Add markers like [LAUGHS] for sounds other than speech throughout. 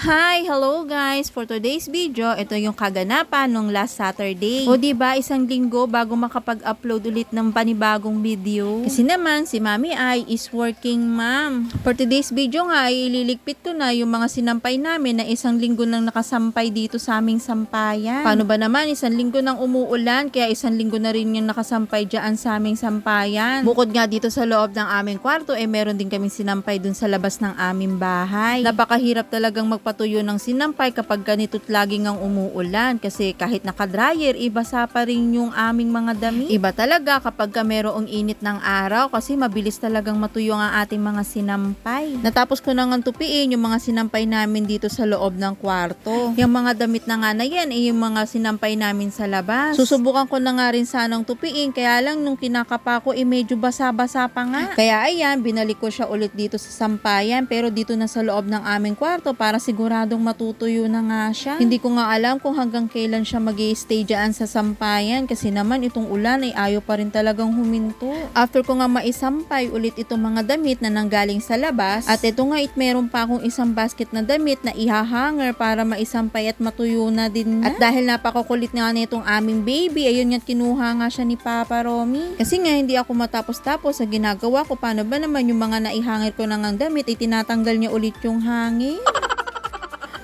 Hi! Hello guys! For today's video, ito yung kaganapan nung last Saturday. O ba isang linggo bago makapag-upload ulit ng panibagong video? Kasi naman, si Mami Ai is working mom. For today's video nga, ililigpit ko na yung mga sinampay namin na isang linggo nang nakasampay dito sa aming sampayan. Paano ba naman, isang linggo nang umuulan, kaya isang linggo na rin yung nakasampay dyan sa aming sampayan. Bukod nga dito sa loob ng aming kwarto, eh meron din kaming sinampay dun sa labas ng aming bahay. Napakahirap talagang magpatuyo ng sinampay kapag ganito't laging ang umuulan kasi kahit naka-dryer, ibasa pa rin yung aming mga damit. Iba talaga kapag ka merong init ng araw kasi mabilis talagang matuyo ang ating mga sinampay. Natapos ko nang tupiin yung mga sinampay namin dito sa loob ng kwarto. Yung mga damit na nga na yan, eh, yung mga sinampay namin sa labas. Susubukan ko na nga rin sanang tupiin kaya lang nung kinakapa ko, eh medyo basa-basa pa nga. Kaya ayan, binalik ko siya ulit dito sa sampayan pero dito na sa loob ng aming kwarto para siguradong matutuyo na nga siya. Hindi ko nga alam kung hanggang kailan siya mag stay dyan sa sampayan kasi naman itong ulan ay ayaw pa rin talagang huminto. After ko nga maisampay ulit itong mga damit na nanggaling sa labas at ito nga it meron pa akong isang basket na damit na ihahanger para maisampay at matuyo na din na. At dahil napakakulit nga nitong aming baby, ayun nga kinuha nga siya ni Papa Romy. Kasi nga hindi ako matapos-tapos sa ginagawa ko. Paano ba naman yung mga naihangir ko na ngang damit ay tinatanggal niya ulit yung hangin?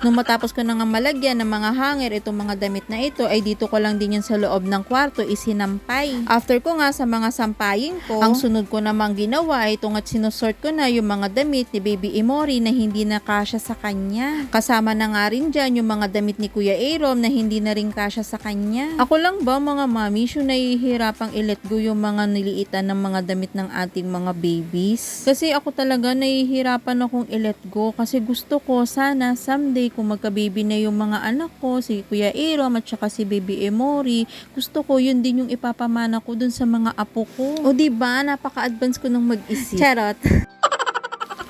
Nung matapos ko na nga malagyan ng mga hanger itong mga damit na ito ay dito ko lang din yan sa loob ng kwarto isinampay. After ko nga sa mga sampayin ko, ang sunod ko namang ginawa ay itong at sinusort ko na yung mga damit ni Baby Imori na hindi na kasya sa kanya. Kasama na nga rin dyan yung mga damit ni Kuya Arom na hindi na rin kasya sa kanya. Ako lang ba mga mami yung nahihirapang i-let go yung mga niliitan ng mga damit ng ating mga babies? Kasi ako talaga nahihirapan akong i-let go kasi gusto ko sana someday kung magka-baby na yung mga anak ko, si Kuya Arom at saka si Baby Emori, gusto ko yun din yung ipapamana ko dun sa mga apo ko. O di ba napaka-advance ko nang mag-isip. Charot. [LAUGHS]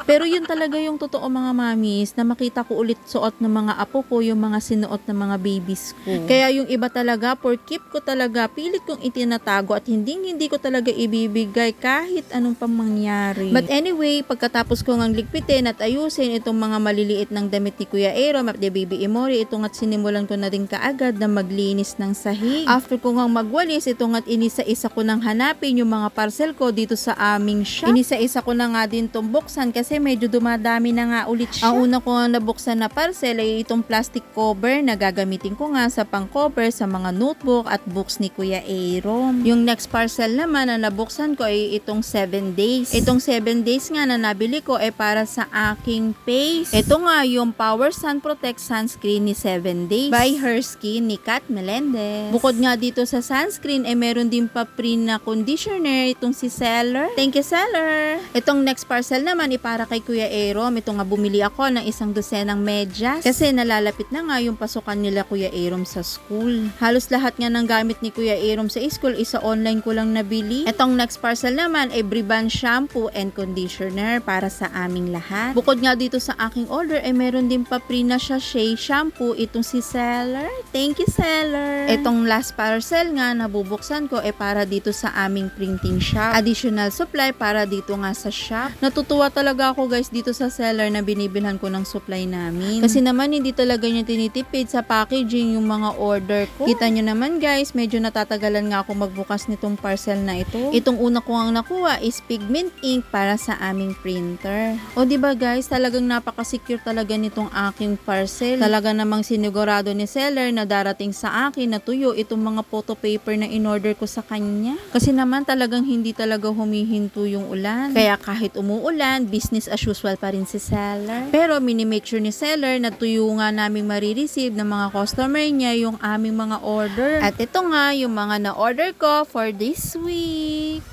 Pero yun talaga yung totoo mga mamis na makita ko ulit suot ng mga apo ko yung mga sinuot ng mga babies ko. Kaya yung iba talaga, for keep ko talaga, pilit kong itinatago at hindi hindi ko talaga ibibigay kahit anong pang mangyari. But anyway, pagkatapos ko ngang ligpitin at ayusin itong mga maliliit ng damit ni Kuya Aero at ni Baby Imori, itong at sinimulan ko na din kaagad na maglinis ng sahig. After ko ngang magwalis, itong at inisa-isa ko nang hanapin yung mga parcel ko dito sa aming shop. Inisa-isa ko na nga din itong buksan kasi medyo dumadami na nga ulit siya. Ang una ko nabuksan na parcel ay itong plastic cover na gagamitin ko nga sa pang-cover sa mga notebook at books ni Kuya Aaron. Yung next parcel naman na nabuksan ko ay itong 7 days. Itong 7 days nga na nabili ko ay para sa aking face. Ito nga yung Power Sun Protect Sunscreen ni 7 Days by Her Skin ni Kat Melendez. Bukod nga dito sa sunscreen ay meron din pa print na conditioner itong si Seller. Thank you Seller! Itong next parcel naman ay para kay Kuya Arom. Ito nga bumili ako ng isang dosenang medyas kasi nalalapit na nga yung pasukan nila Kuya Arom sa school. Halos lahat nga ng gamit ni Kuya Arom sa school isa online ko lang nabili. Itong next parcel naman ay Briban shampoo and conditioner para sa aming lahat. Bukod nga dito sa aking order ay meron din pa free na siya Shea shampoo itong si Seller. Thank you Seller! Itong last parcel nga nabubuksan ko ay para dito sa aming printing shop. Additional supply para dito nga sa shop. Natutuwa talaga guys dito sa seller na binibilhan ko ng supply namin. Kasi naman hindi talaga niya tinitipid sa packaging yung mga order ko. Kita nyo naman guys, medyo natatagalan nga ako magbukas nitong parcel na ito. Itong una ko ang nakuha is pigment ink para sa aming printer. O di ba guys, talagang napaka-secure talaga nitong aking parcel. Talaga namang sinigurado ni seller na darating sa akin na tuyo itong mga photo paper na in-order ko sa kanya. Kasi naman talagang hindi talaga humihinto yung ulan. Kaya kahit umuulan, business as usual pa rin si seller. Pero minimake sure ni seller na tuyo nga namin marireceive ng mga customer niya yung aming mga order. At ito nga yung mga na-order ko for this week.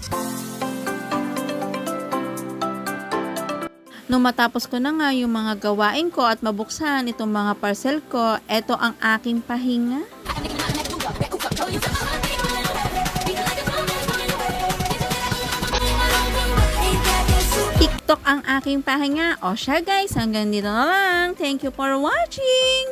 Nung matapos ko na nga yung mga gawain ko at mabuksan itong mga parcel ko, eto ang aking pahinga. Ang aking pahinga. O siya guys, hanggang dito na lang. Thank you for watching.